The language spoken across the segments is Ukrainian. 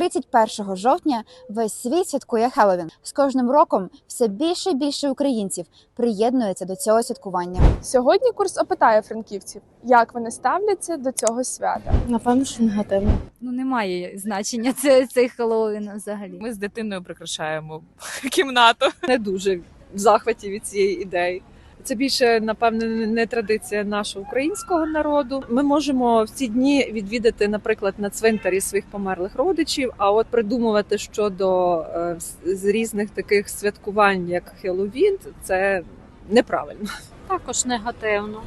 31 жовтня весь світ святкує Хеллоуін. З кожним роком все більше і більше українців приєднується до цього святкування. Сьогодні курс опитає франківців, як вони ставляться до цього свята. Напевно, що негативно. Ну немає значення це, цей Хеллоуін взагалі. Ми з дитиною прикрашаємо кімнату. не дуже в захваті від цієї ідеї. Це більше, напевне, не традиція нашого українського народу. Ми можемо в ці дні відвідати, наприклад, на цвинтарі своїх померлих родичів. А от придумувати щодо е, з- різних таких святкувань, як Хеллоуін, це неправильно. Також негативно.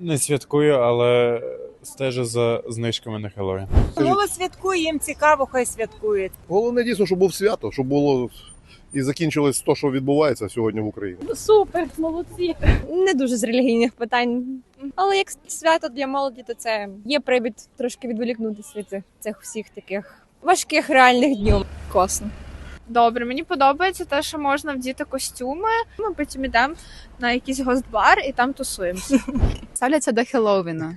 Не святкую, але стежу за знижками на Хеллоуін. Слово святкує, їм цікаво, хай святкують. Головне дійсно, щоб був свято, щоб було і закінчилось те, що відбувається сьогодні в Україні. Супер, молодці. не дуже з релігійних питань. Але як свято для молоді, то це є привід трошки відволікнутися від цих, всіх таких важких реальних днів. Класно. Добре, мені подобається те, що можна вдіти костюми. Ми потім йдемо на якийсь гостбар і там тусуємося. Ставляться до Хеллоуіна.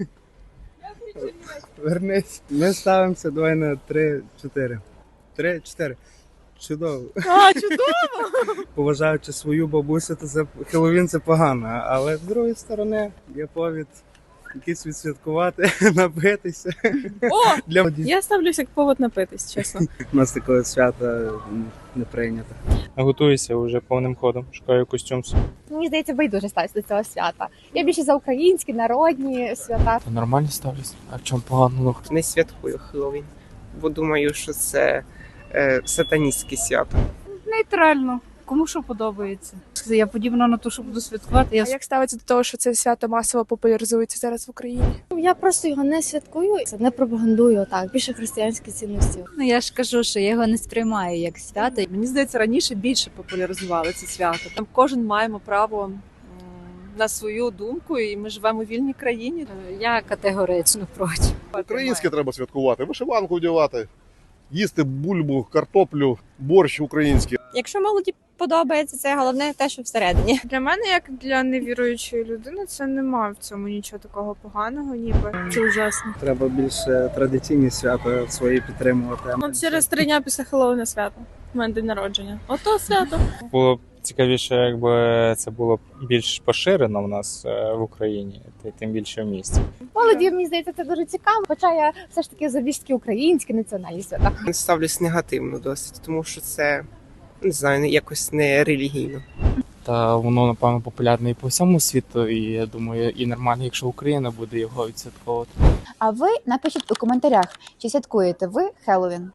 Вернись. Ми ставимося давай на 3-4. 3-4. Чудово. А, чудово! Поважаючи свою бабусю, то це Хеллоуін це погано. Але з другої сторони є повід якийсь відсвяткувати, напитися. О! Для. Я ставлюся як повод напитись, чесно. У нас такого свята не прийнято. Готуюся вже повним ходом, шукаю костюм. Мені здається, байдуже ставиться до цього свята. Я більше за українські народні свята. Нормально ставлюсь. А в чому погано? Не святкую Хеллоуін, бо думаю, що це е, сатаністське свято. Нейтрально. Кому що подобається. Я подібна на те, що буду святкувати. Я А як ставиться до того, що це свято масово популяризується зараз в Україні? Я просто його не святкую, це не пропагандую так. Більше християнські цінності. ну я ж кажу, що я його не сприймаю як свято. Мені здається, раніше більше популяризували це свято. Там кожен маємо право на свою думку, і ми живемо в вільній країні. Я категорично проти. Українське треба святкувати, вишиванку вдівати, їсти бульбу, картоплю, борщ український. Якщо молоді подобається, це головне те, що всередині. Для мене, як для невіруючої людини, це немає в цьому нічого такого поганого, ніби це ужасно. Треба більше традиційні свята свої підтримувати. Ну, через три дня після Хеллоуіна свято. У мене день народження. Ото свято. Було б цікавіше, якби це було б більш поширено в нас е, в Україні, та й тим більше в місті. Молоді, мені здається, це дуже цікаво. Хоча я все ж таки за більш українські національні свята. Ставлюсь негативно досить, тому що це не знаю, якось не релігійно. Та воно, напевно, популярне і по всьому світу, і я думаю, і нормально, якщо Україна буде його відсвятковувати. А ви напишіть у коментарях, чи святкуєте ви Хеллоуін.